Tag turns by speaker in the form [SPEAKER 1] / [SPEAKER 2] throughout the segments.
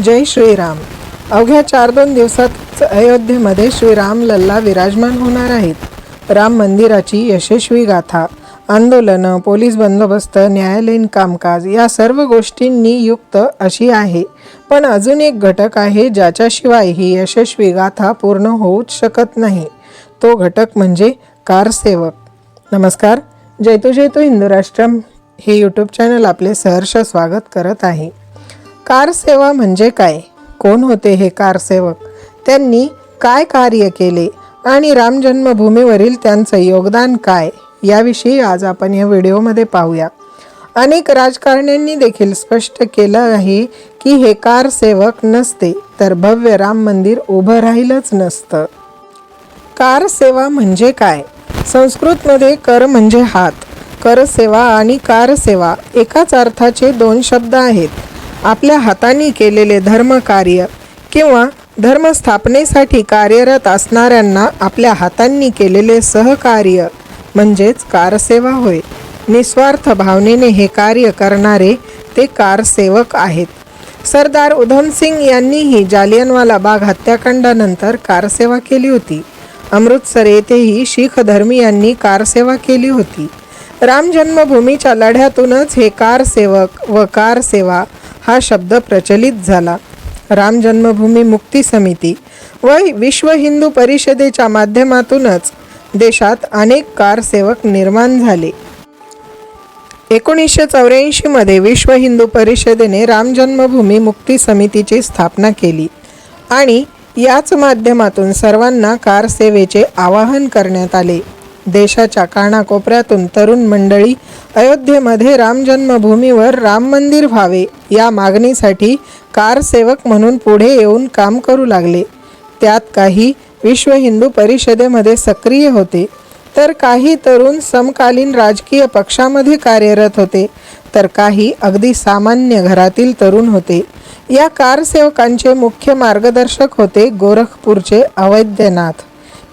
[SPEAKER 1] जय श्रीराम. अवघ्या चार दोन दिवसात अयोध्येमध्ये श्रीराम लल्ला विराजमान होणार आहेत. राम मंदिराची यशस्वी गाथा आंदोलनं पोलीस बंदोबस्त न्यायालयीन कामकाज या सर्व गोष्टींनी युक्त अशी आहे. पण अजून एक घटक आहे ज्याच्याशिवाय ही यशस्वी गाथा पूर्ण होऊच शकत नाही. तो घटक म्हणजे कारसेवक नमस्कार. जयतु जयतु हिंदू राष्ट्रम हे यूट्यूब चॅनल आपले सहर्ष स्वागत करत आहे. कारसेवा म्हणजे काय? कोण होते हे कारसेवक? त्यांनी काय कार्य केले? आणि राम जन्मभूमीवरील त्यांचं योगदान काय? याविषयी आज आपण या व्हिडिओमध्ये पाहूया. अनेक राजकारण्यांनी देखील स्पष्ट केलं आहे की हे कारसेवक नसते तर भव्य राम मंदिर उभं राहिलंच नसतं. कार सेवा म्हणजे काय? संस्कृतमध्ये कर म्हणजे हात. कर सेवा आणि कार सेवा एकाच अर्थाचे दोन शब्द आहेत. आपल्या हाताने केलेले धर्म कार्य किंवा धर्मस्थापनेसाठी कार्यरत असणाऱ्यांना आपल्या हातांनी केलेले सहकार्य म्हणजेच कारसेवा होय. निस्वार्थ भावनेने हे कार्य करणारे ते कारसेवक आहेत. सरदार उधमसिंग यांनीही जालियनवाला बाग हत्याकांडानंतर कारसेवा केली होती. अमृतसर येथेही शीख धर्मीयांनी कारसेवा केली होती. राम जन्मभूमीच्या लढ्यातूनच हे कारसेवक व कारसेवा हा शब्द प्रचलित झाला. राम जन्मभूमी मुक्ती समिती व विश्व हिंदू परिषदेच्या माध्यमातूनच देशात अनेक कारसेवक निर्माण झाले. एकोणीसशे चौऱ्याऐंशीमध्ये विश्व हिंदू परिषदेने राम जन्मभूमी मुक्ती समितीची स्थापना केली आणि याच माध्यमातून सर्वांना कारसेवेचे आवाहन करण्यात आले. देशाच्या कानाकोपऱ्यातून तरुण मंडळी अयोध्येमध्ये राम जन्मभूमीवर राम मंदिर व्हावे या मागणीसाठी कारसेवक म्हणून पुढे येऊन काम करू लागले. त्यात काही विश्व हिंदू परिषदेमध्ये सक्रिय होते तर काही तरुण समकालीन राजकीय पक्षामध्ये कार्यरत होते तर काही अगदी सामान्य घरातील तरुण होते. या कारसेवकांचे मुख्य मार्गदर्शक होते गोरखपूरचे अवैद्यनाथ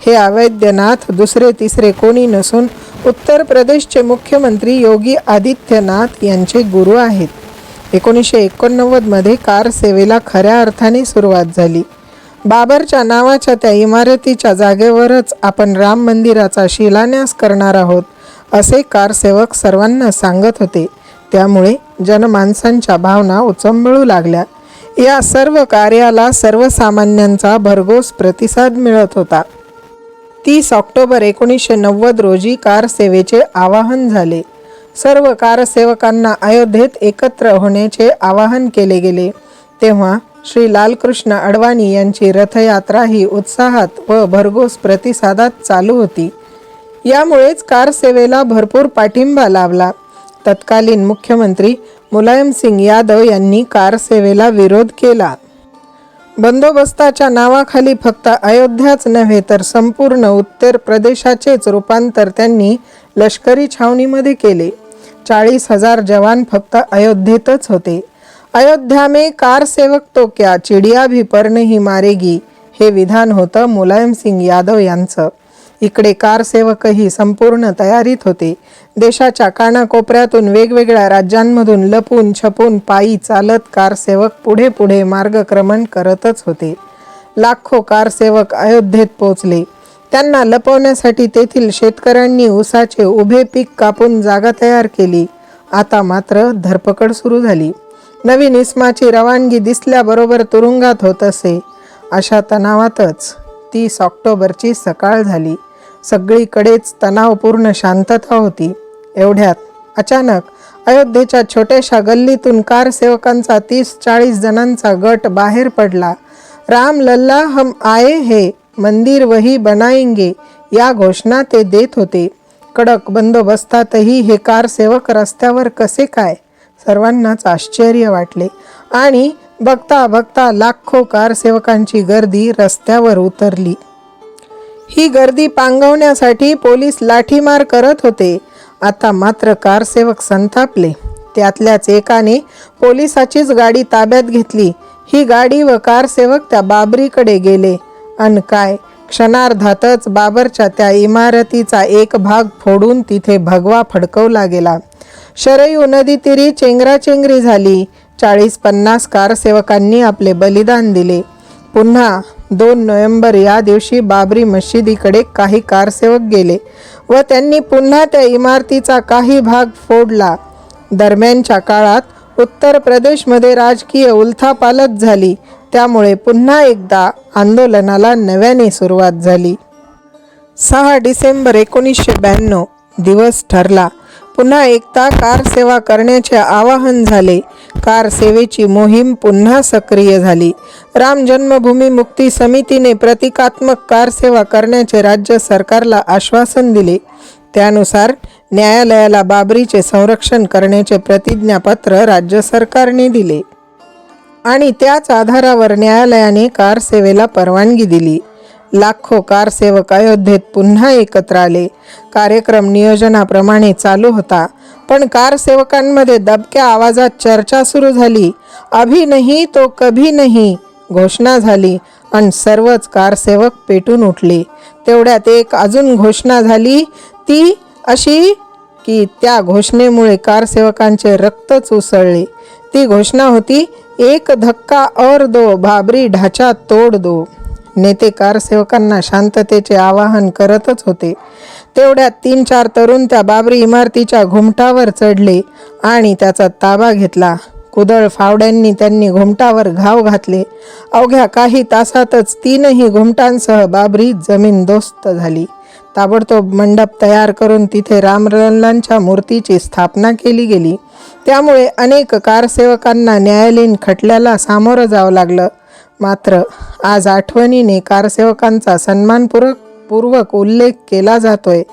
[SPEAKER 1] हे अवैद्यनाथ दुसरे तिसरे कोणी नसून उत्तर प्रदेशचे मुख्यमंत्री योगी आदित्यनाथ यांचे गुरु आहेत. एकोणीसशे एकोणनव्वदमध्ये कारसेवेला खऱ्या अर्थाने सुरुवात झाली. बाबरच्या नावाच्या त्या इमारतीच्या जागेवरच आपण राम मंदिराचा शिलान्यास करणार आहोत असे कारसेवक सर्वांना सांगत होते. त्यामुळे जनमानसांच्या भावना उचंबळू लागल्या. या सर्व कार्याला सर्वसामान्यांचा भरघोस प्रतिसाद मिळत होता. तीस ऑक्टोबर एकोणीसशे नव्वद रोजी कारसेवेचे आवाहन झाले. सर्व कारसेवकांना अयोध्येत एकत्र होण्याचे आवाहन केले गेले. तेव्हा श्री लालकृष्ण अडवाणी यांची रथयात्रा ही उत्साहात व भरघोस प्रतिसादात चालू होती. यामुळेच कारसेवेला भरपूर पाठिंबा लाभला. तत्कालीन मुख्यमंत्री मुलायमसिंग यादव यांनी कारसेवेला विरोध केला. बंदोबस्ताच्या नावाखाली फक्त अयोध्याच नव्हे तर संपूर्ण उत्तर प्रदेशाचेच रूपांतर त्यांनी लष्करी छावणीमध्ये केले. चाळीस हजार जवान फक्त अयोध्येतच होते. अयोध्या में कार सेवक तो क्या? चिडिया भी पर नहीं मारेगी. हे विधान होतं मुलायमसिंग यादव यांचं. इकडे कारसेवकही संपूर्ण तयारीत होते. देशाच्या कानाकोपऱ्यातून वेगवेगळ्या राज्यांमधून लपून छपून पायी चालत कारसेवक पुढे पुढे मार्गक्रमण करतच होते. लाखो कारसेवक अयोध्येत पोचले त्यांना लपवण्यासाठी तेथील शेतकऱ्यांनी ऊसाचे उभे पीक कापून जागा तयार केली. आता मात्र धरपकड सुरू झाली. नवीन इस्माची रवानगी दिसल्याबरोबर तुरुंगात होत असे. अशा तणावातच तीस ऑक्टोबरची सकाळ झाली. सगळीकडेच तणावपूर्ण शांतता होती. एवढ्यात अचानक अयोध्येच्या छोट्याशा गल्लीतून कारसेवकांचा तीस चाळीस जणांचा गट बाहेर पडला. राम लल्ला हम आए हे मंदिर वही बनाएंगे या घोषणा ते देत होते. कडक बंदोबस्तातही हे कारसेवक रस्त्यावर कसे काय? सर्वांनाच आश्चर्य वाटले. आणि बघता बघता लाखो कारसेवकांची गर्दी रस्त्यावर उतरली. ही गर्दी पांगवण्यासाठी पोलीस लाठीमार करत होते. आता मात्र कारसेवक संतापले. त्यातल्याच एकाने पोलिसाचीच गाडी ताब्यात घेतली. ही गाडी व कारसेवक त्या बाबरीकडे गेले. अन काय क्षणार्धातच बाबरच्या त्या इमारतीचा एक भाग फोडून तिथे भगवा फडकवला गेला. शरयू नदीतीरी चेंगराचेंगरी झाली. चाळीस पन्नास कारसेवकांनी आपले बलिदान दिले. पुन्हा दोन नोव्हेंबर या दिवशी बाबरी मशिदीकडे काही कारसेवक गेले व त्यांनी पुन्हा त्या इमारतीचा काही भाग फोडला. दरम्यानच्या काळात उत्तर प्रदेशमध्ये राजकीय उलथापालथ झाली. त्यामुळे पुन्हा एकदा आंदोलनाला नव्याने सुरुवात झाली. सहा डिसेंबर एकोणीसशे ब्याण्णव दिवस ठरला. पुन्हा एकदा कार सेवा करण्याचे आवाहन झाले. कार सेवेची मोहीम पुन्हा सक्रिय झाली. राम जन्मभूमी मुक्ती समितीने प्रतिकात्मक कार सेवा करण्याचे राज्य सरकारला आश्वासन दिले. त्यानुसार न्यायालयाला बाबरीचे संरक्षण करण्याचे प्रतिज्ञापत्र राज्य सरकारने दिले. आणि त्याच आधारावर न्यायालयाने कार सेवेला परवानगी दिली. लाखो कारसेवक अयोध्येत पुन्हा एकत्र आले. कार्यक्रम नियोजनाप्रमाणे चालू होता. पण कारसेवकांमध्ये दबक्या आवाजात चर्चा सुरू झाली. अभी नाही तो कभी नाही घोषणा झाली आणि सर्वच कारसेवक पेटून उठले. तेवढ्यात एक अजून घोषणा झाली ती अशी की त्या घोषणेमुळे कारसेवकांचे रक्तच उसळले ती घोषणा होती एक धक्का और दो भाबरी ढाचा तोड दो. नेते कारसेवकांना शांततेचे आवाहन करतच होते. तेवढ्यात तीन चार तरुण त्या बाबरी इमारतीच्या घुमटावर चढले आणि त्याचा ताबा घेतला. कुदळ फावड्यांनी त्यांनी घुमटावर घाव घातले. अवघ्या काही तासातच तीनही घुमटांसह बाबरी जमीनदोस्त झाली. ताबडतोब मंडप तयार करून तिथे रामलल्लांच्या मूर्तीची स्थापना केली गेली. त्यामुळे अनेक कारसेवकांना न्यायालयीन खटल्याला सामोरं जावं लागलं. मात्र आज आठवणीने कारसेवकांचा सन्मानपूर्वक पूर्वक उल्लेख केला जातोय.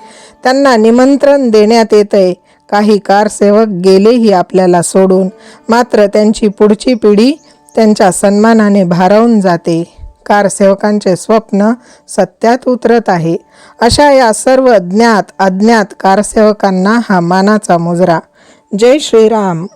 [SPEAKER 1] त्यांना निमंत्रण देण्यात येतंय. काही कारसेवक गेलेही आपल्याला सोडून. मात्र त्यांची पुढची पिढी त्यांच्या सन्मानाने भारावून जाते. कारसेवकांचे स्वप्न सत्यात उतरत आहे. अशा या सर्व ज्ञात अज्ञात कारसेवकांना हा मानाचा मुजरा. जय श्रीराम.